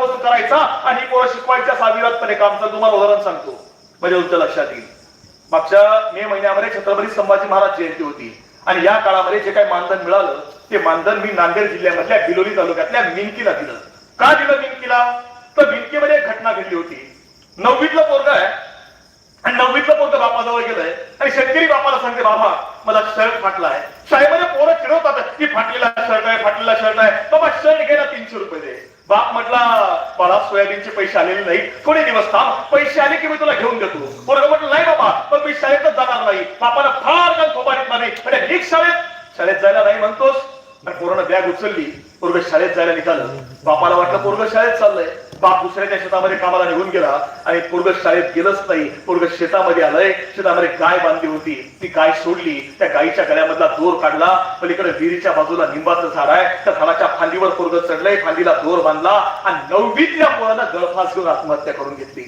कामापासून करायचा आणि पोरं शिकवायच्या साविरातपणे काम. तुम्हाला उदाहरण सांगतो. म्हणजे तुमच्या लक्षात येईल. मागच्या मे महिन्यामध्ये छत्रपती संभाजी महाराज जयंती होती. आणि या काळामध्ये जे काही मानधन मिळालं ते मानधन मी नांदेड जिल्ह्यामधल्या बिलोली तालुक्यातल्या मिनकीला दिलं. का दिलं मिनकीला? तर मिनकीमध्ये एक घटना घडली होती. नववीतलं पोरग आहे. आणि नववीतलं पोरग बापाजवळ गेलंय. आणि शेतकरी बापाला सांगते बाबा मला शर्ट फाटला आहे. शाळेमध्ये पोरं चिडवतात की फाटलेला शर्ट आहे फाटलेला शर्ट आहे. बाबा शर्ट घ्यायला तीनशे रुपये दे. बाप म्हटला बाळा सोयाबीनचे पैसे आलेले नाही थोडे दिवस थांब. पैसे आले की मी तुला घेऊन देतो. पोरग म्हटलं नाही बाबा पण मी शाळेतच जाणार नाही. बापाला फार काल थोबाडीत नाही म्हणजे निघ शाळेत. शाळेत जायला नाही म्हणतोस. आणि पोरानं बॅग उचलली. पोरग शाळेत जायला निघालं. बापाला वाटलं पोरग शाळेत चाललंय. बाप दुसऱ्याच्या शेतामध्ये कामाला निघून गेला आणि पोरग शाळेत गेलंच नाही. पोरग शेतामध्ये आलंय. शेतामध्ये गाय बांधली होती. ती गाय सोडली. त्या गायीच्या गळ्यामधला दोर काढला. पलीकडे विहिरीच्या बाजूला निंबाचं झाड आहे. त्या झाडाच्या फांदीवर पोरग चढलंय. फांदीला दोर बांधला आणि नववीतल्या पोरानं गळफास घेऊन आत्महत्या करून घेतली.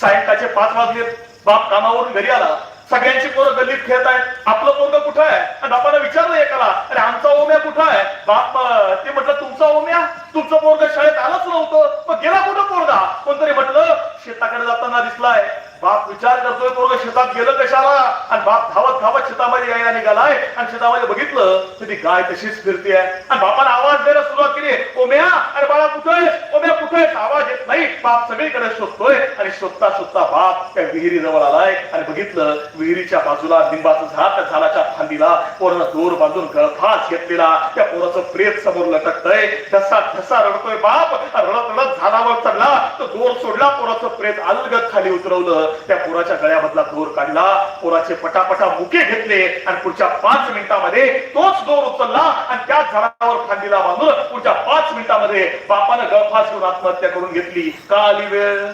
सायंकाळचे पाच वाजले. बाप कामावरून घरी आला. सगळ्यांची पोरं गल्लीत खेळत आहेत. आपलं पोरग कुठं आहे? आणि बापानं विचारलं एकाला अरे आमचा ओम्या कुठं आहे? बाप ते म्हटलं तुमचा ओम्या? तुमचं पोरग शाळेत आलंच नव्हतं मग गेला कुठं पोरगा कोणतरी म्हटलं शेताकडे जाताना दिसलाय. बाप विचार करतोय पोरग शेतात गेलं कशाला? आणि बाप धावत धावत शेतामध्ये यायला निघालाय. आणि शेतामध्ये बघितलं तर ती गाय तशीच फिरते आणि बापाला आवाज द्यायला सुरुवात केली ओम्या अरे बाळा कुठे ओम्या कुठे आवाज येत नाही. बाप सगळीकडे शोधतोय आणि शोधता शोधता बाप त्या विहिरी जवळ आलाय. आणि बघितलं विहिरीच्या बाजूला लिंबाचं झाड त्या झाडाच्या फांदीला पोरानं दोर बांधून गळफास घेतलेला. त्या पोराचं प्रेत समोर लटकतय. ठसा ठसा रडतोय बाप. रडत रडत झाडावर चढला. तो दोर सोडला पोराचं प्रेत अलगत खाली उतरवलं. त्या पोराच्या गळ्यामधला दोर काढला पोराचे पटापटा मुके घेतले आणि पुढच्या पाच मिनिटामध्ये तोच दोर उचलला आणि त्या झाडावर खांदीला बांधून पुढच्या पाच मिनिटामध्ये बापानं गळफास घेऊन आत्महत्या करून घेतली. का आली वेळ?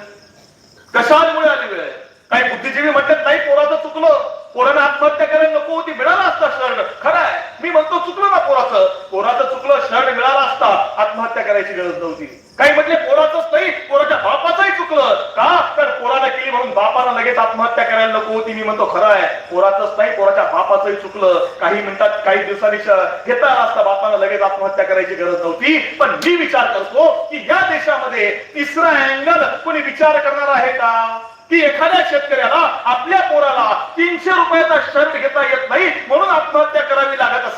कशामुळे आली वेळ? काही बुद्धिजीवी म्हणतात नाही पोराचं चुकलं. पोरानं आत्महत्या करायला नको होती मिळाला असता शरण. खरं आहे मी म्हणतो चुकलं ना पोराचं. पोराचं चुकलं शरण मिळाला असता आत्महत्या करायची गरज नव्हती. काही म्हटले पोरा नाही पोराच्या बापाचंही चुकलं का तर पोरानं केली म्हणून लगेच आत्महत्या करायला नको होती मी म्हणतो खरं आहे पोराचंच नाही पोराच्या बापाचंही चुकलं. काही मिनिटात काही दिवसांनी घेता असता बापानं लगेच आत्महत्या करायची गरज नव्हती. पण मी विचार करतो की या देशामध्ये तिसरा अँगल कोणी विचार करणार आहे का? की एखाद्या शेतकऱ्याला आपल्या पोराला तीनशे रुपयाचा शर्ट घेता येत नाही म्हणून आत्महत्या करावी लागत